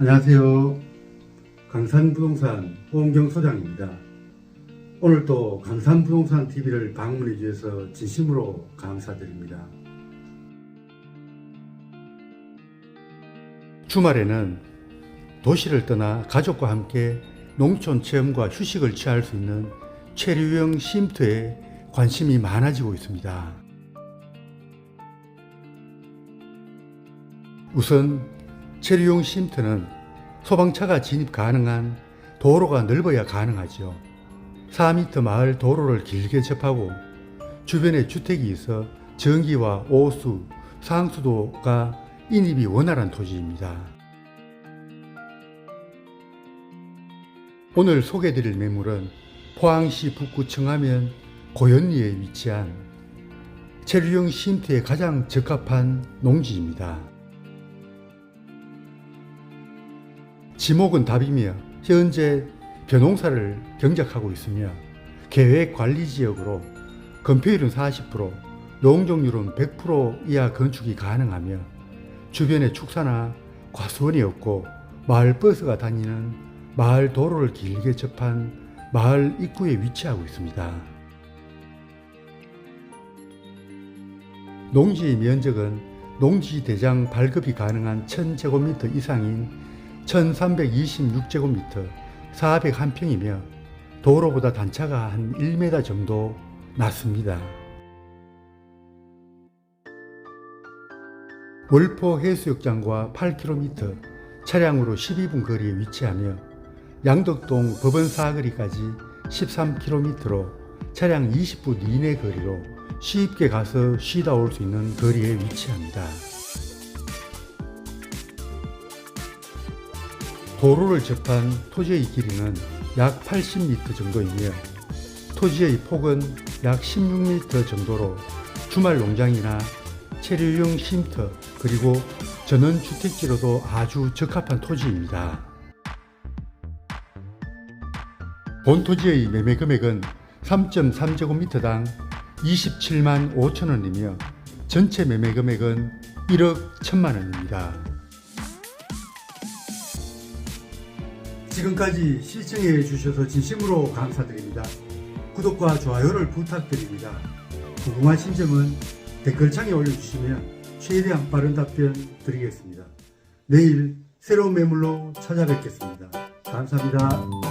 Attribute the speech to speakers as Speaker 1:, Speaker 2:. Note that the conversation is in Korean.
Speaker 1: 안녕하세요. 강산부동산 호은경 소장입니다. 오늘 또 강산부동산 TV를 방문해 주셔서 진심으로 감사드립니다. 주말에는 도시를 떠나 가족과 함께 농촌 체험과 휴식을 취할 수 있는 체류형 쉼터에 관심이 많아지고 있습니다. 우선 체류용 쉼터는 소방차가 진입 가능한 도로가 넓어야 가능하죠. 4m 마을 도로를 길게 접하고 주변에 주택이 있어 전기와 오수, 상수도가 인입이 원활한 토지입니다. 오늘 소개드릴 매물은 포항시 북구 청하면 고현리에 위치한 체류용 쉼터에 가장 적합한 농지입니다. 지목은 답이며 현재 벼농사를 경작하고 있으며 계획 관리 지역으로 건폐율은 40%, 농종률은 100% 이하 건축이 가능하며 주변에 축사나 과수원이 없고 마을 버스가 다니는 마을 도로를 길게 접한 마을 입구에 위치하고 있습니다. 농지의 면적은 농지 대장 발급이 가능한 1000제곱미터 이상인 1326제곱미터 401평이며 도로보다 단차가 한 1m 정도 낮습니다. 월포 해수욕장과 8km, 차량으로 12분 거리에 위치하며 양덕동 법원 사거리까지 13km로 차량 20분 이내 거리로 쉽게 가서 쉬다 올 수 있는 거리에 위치합니다. 도로를 접한 토지의 길이는 약 80m 정도이며 토지의 폭은 약 16m 정도로 주말 농장이나 체류용 쉼터 그리고 전원주택지로도 아주 적합한 토지입니다. 본 토지의 매매 금액은 3.3제곱미터당 27만 5천 원이며 전체 매매 금액은 1억 1천만 원입니다. 지금까지 시청해 주셔서 진심으로 감사드립니다. 구독과 좋아요를 부탁드립니다. 궁금하신 점은 댓글창에 올려주시면 최대한 빠른 답변 드리겠습니다. 내일 새로운 매물로 찾아뵙겠습니다. 감사합니다.